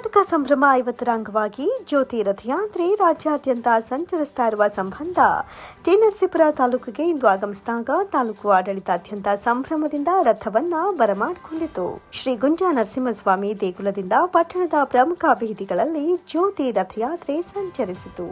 ಕರ್ನಾಟಕ ಸಂಭ್ರಮ ಐವತ್ತರ ಅಂಗವಾಗಿ ಜ್ಯೋತಿ ರಥಯಾತ್ರೆ ರಾಜ್ಯಾದ್ಯಂತ ಸಂಚರಿಸ್ತಾ ಇರುವ ಸಂಬಂಧ ಟಿ ನರಸೀಪುರ ತಾಲೂಕಿಗೆ ಇಂದು ಆಗಮಿಸಿದಾಗ ತಾಲೂಕು ಆಡಳಿತಾದ್ಯಂತ ಸಂಭ್ರಮದಿಂದ ರಥವನ್ನ ಬರಮಾಡಿಕೊಂಡಿತು. ಶ್ರೀ ಗುಂಜಾ ನರಸಿಂಹಸ್ವಾಮಿ ದೇಗುಲದಿಂದ ಪಟ್ಟಣದ ಪ್ರಮುಖ ಬೀದಿಗಳಲ್ಲಿ ಜ್ಯೋತಿ ರಥಯಾತ್ರೆ ಸಂಚರಿಸಿತು.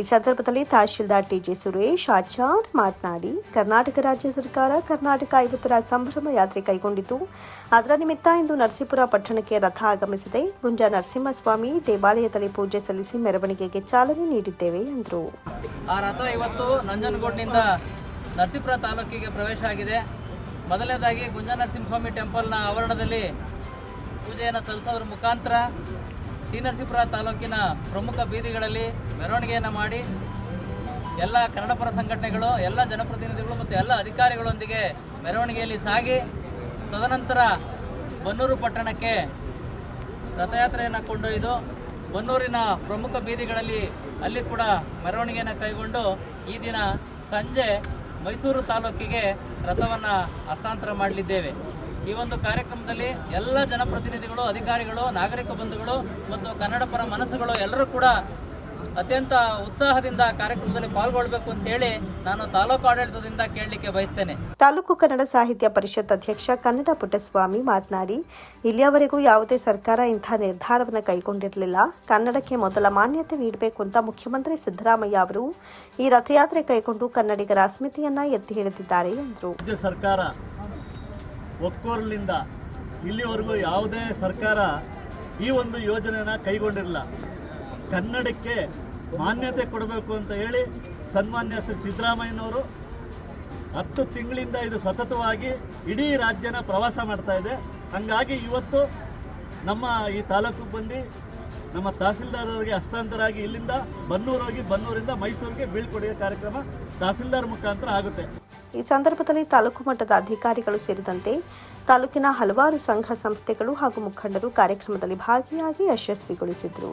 ಈ ಸಂದರ್ಭದಲ್ಲಿ ತಹಶೀಲ್ದಾರ್ ಟಿಜೆ ಸುರೇಶ್ ಆಚಾರ್ ಮಾತನಾಡಿ, ಕರ್ನಾಟಕ ರಾಜ್ಯ ಸರ್ಕಾರ ಕರ್ನಾಟಕ ಐವತ್ತರ ಸಂಭ್ರಮ ಯಾತ್ರೆ ಕೈಗೊಂಡಿತು. ಅದರ ನಿಮಿತ್ತ ಇಂದು ನರಸೀಪುರ ಪಟ್ಟಣಕ್ಕೆ ರಥ ಆಗಮಿಸಿದೆ. ಗುಂಜಾ ನರಸಿಂಹಸ್ವಾಮಿ ದೇವಾಲಯದಲ್ಲಿ ಪೂಜೆ ಸಲ್ಲಿಸಿ ಮೆರವಣಿಗೆಗೆ ಚಾಲನೆ ನೀಡಿದ್ದೇವೆ, ಎಂದರು. ಆ ರಥ ಇವತ್ತು ನರಸೀಪುರ ತಾಲೂಕಿಗೆ ಪ್ರವೇಶ ಆಗಿದೆ. ಮೊದಲನೇದಾಗಿ ಗುಂಜ ನರಸಿಂಹಸ್ವಾಮಿ ಟೆಂಪಲ್ನ ಆವರಣದಲ್ಲಿ ಪೂಜೆಯನ್ನು ಸಲ್ಲಿಸೋದ್ರ ಮುಖಾಂತರ ಟಿ ನರಸೀಪುರ ತಾಲೂಕಿನ ಪ್ರಮುಖ ಬೀದಿಗಳಲ್ಲಿ ಮೆರವಣಿಗೆಯನ್ನು ಮಾಡಿ ಎಲ್ಲ ಕನ್ನಡಪರ ಸಂಘಟನೆಗಳು, ಎಲ್ಲ ಜನಪ್ರತಿನಿಧಿಗಳು ಮತ್ತು ಎಲ್ಲ ಅಧಿಕಾರಿಗಳೊಂದಿಗೆ ಮೆರವಣಿಗೆಯಲ್ಲಿ ಸಾಗಿ, ತದನಂತರ ಬನ್ನೂರು ಪಟ್ಟಣಕ್ಕೆ ರಥಯಾತ್ರೆಯನ್ನು ಕೊಂಡೊಯ್ದು, ಬನ್ನೂರಿನ ಪ್ರಮುಖ ಬೀದಿಗಳಲ್ಲಿ ಅಲ್ಲಿ ಕೂಡ ಮೆರವಣಿಗೆಯನ್ನು ಕೈಗೊಂಡು ಈ ದಿನ ಸಂಜೆ ಮೈಸೂರು ತಾಲೂಕಿಗೆ ರಥವನ್ನು ಹಸ್ತಾಂತರ ಮಾಡಲಿದ್ದೇವೆ. ಈ ಒಂದು ಕಾರ್ಯಕ್ರಮದಲ್ಲಿ ಎಲ್ಲ ಜನಪ್ರತಿನಿಧಿಗಳು ಅಧಿಕಾರಿಗಳು ನಾಗರಿಕ ಬಂಧುಗಳು ಮತ್ತು ಕನ್ನಡ ಪರ ಮನಸ್ಸುಗಳು ಎಲ್ಲರೂ ಕೂಡ ಅತ್ಯಂತ ಉತ್ಸಾಹದಿಂದ ಕಾರ್ಯಕ್ರಮದಲ್ಲಿ ಪಾಲ್ಗೊಳ್ಬೇಕು ಅಂತೇಳಿ ನಾನು ತಾಲೂಕು ಆಡಳಿತದಿಂದ ಕೇಳಲಿಕ್ಕೆ ಬಯಸ್ತೇನೆ. ತಾಲೂಕು ಕನ್ನಡ ಸಾಹಿತ್ಯ ಪರಿಷತ್ ಅಧ್ಯಕ್ಷ ಕನ್ನಡ ಪುಟ್ಟಸ್ವಾಮಿ ಮಾತನಾಡಿ ಇಲ್ಲಿಯವರೆಗೂ ಯಾವುದೇ ಸರ್ಕಾರ ಇಂಥ ನಿರ್ಧಾರವನ್ನು ಕೈಗೊಂಡಿರಲಿಲ್ಲ. ಕನ್ನಡಕ್ಕೆ ಮೊದಲ ಮಾನ್ಯತೆ ನೀಡಬೇಕು ಅಂತ ಮುಖ್ಯಮಂತ್ರಿ ಸಿದ್ದರಾಮಯ್ಯ ಅವರು ಈ ರಥಯಾತ್ರೆ ಕೈಗೊಂಡು ಕನ್ನಡಿಗರ ಅಸ್ಮಿತೆಯನ್ನ ಎತ್ತಿ ಹಿಡಿದಿದ್ದಾರೆ ಎಂದರು. ಸರ್ಕಾರ ಒಕ್ಕೋರ್ಲಿಂದ ಇಲ್ಲಿವರೆಗೂ ಯಾವುದೇ ಸರ್ಕಾರ ಈ ಒಂದು ಯೋಜನೆಯನ್ನು ಕೈಗೊಂಡಿರಲಿಲ್ಲ ಕನ್ನಡಕ್ಕೆ ಮಾನ್ಯತೆ ಕೊಡಬೇಕು ಅಂತ ಹೇಳಿ ಸನ್ಮಾನ್ಯ ಶ್ರೀ ಸಿದ್ದರಾಮಯ್ಯನವರು ಹತ್ತು ತಿಂಗಳಿಂದ ಇದು ಸತತವಾಗಿ ಇಡೀ ರಾಜ್ಯನ ಪ್ರವಾಸ ಮಾಡ್ತಾ ಇದೆ. ಹಂಗಾಗಿ ಇವತ್ತು ನಮ್ಮ ಈ ತಾಲೂಕು ಬಂದು ನಮ್ಮ ತಹಸೀಲ್ದಾರರಿಗೆ ಹಸ್ತಾಂತರ ಆಗಿ ಇಲ್ಲಿಂದ ಬನ್ನೂರು ಹೋಗಿ ಬನ್ನೂರಿಂದ ಮೈಸೂರಿಗೆ ಬೀಳ್ಕೊಡುಗೆ ಕಾರ್ಯಕ್ರಮ ತಹಸೀಲ್ದಾರ್ ಮುಖಾಂತರ ಆಗುತ್ತೆ. ಈ ಸಂದರ್ಭದಲ್ಲಿ ತಾಲೂಕು ಮಟ್ಟದ ಅಧಿಕಾರಿಗಳು ಸೇರಿದಂತೆ ತಾಲೂಕಿನ ಹಲವಾರು ಸಂಘ ಸಂಸ್ಥೆಗಳು ಹಾಗೂ ಮುಖಂಡರು ಕಾರ್ಯಕ್ರಮದಲ್ಲಿ ಭಾಗಿಯಾಗಿ ಯಶಸ್ವಿಗೊಳಿಸಿದರು.